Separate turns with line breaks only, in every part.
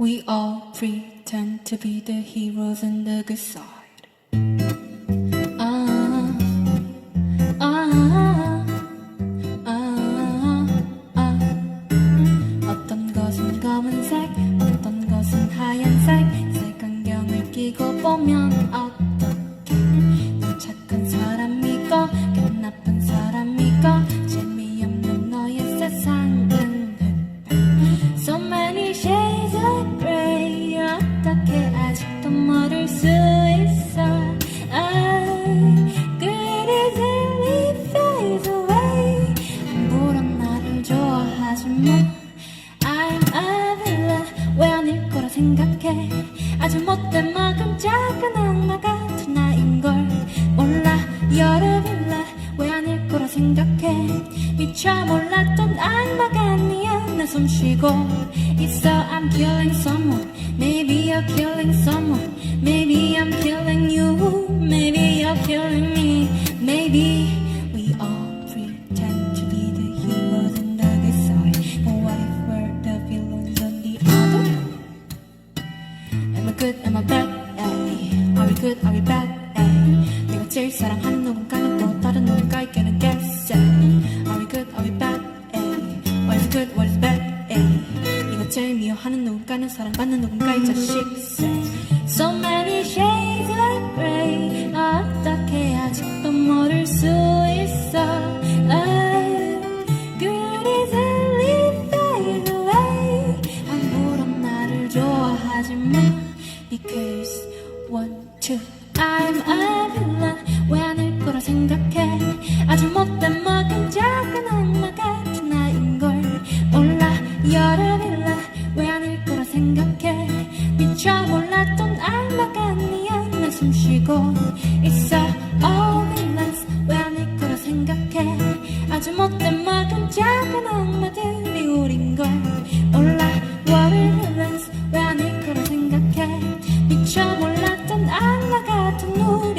We all pretend to be the heroes and the good side. 아, 아, 아, 아. 어떤 것은 검은색, 어떤 것은 하얀색. 색안경을 끼고 보면 어떻게? 넌 착한 사람이고, 그 나쁜 사람 생각해 아주 못된 먹은 작은 악마 같은 나인 걸 몰라 You're a villain 왜 아닐 거라 생각해 미처 몰랐던 악마가 아니야 나 숨 쉬고 있어 I'm killing someone Maybe you're killing someone Maybe I'm killing you Maybe you're killing me Maybe good? Are we bad? Ay. 내가 제일 사랑하는 누군가는 또 다른 누군가에게는 guess ay. Are we good? Are we bad? Ay. What is good? What is bad? Ay. 네가 제일 미워하는 누군가는 사랑받는 누군가의 자식 say. So many shades of gray 어떻게 아직도 모를 수 있어 마 Because one, two I'm a villain 왜 아닐 거라 생각해? 아주 못된 먹은 작은 악마 같은 나인걸. 몰라 a villain 왜 아닐 거라 생각해? 미처 몰랐던 악마가 아니야 나 숨쉬고. 있어 All villains 왜 아닐 거라 생각해? 아주 못된 먹은 작은 악마 악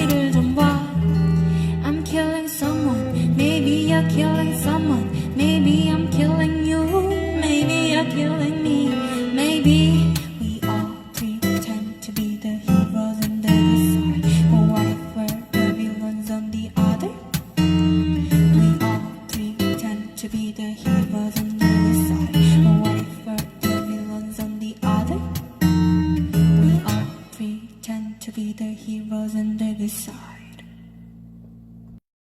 be the heroes under the sun.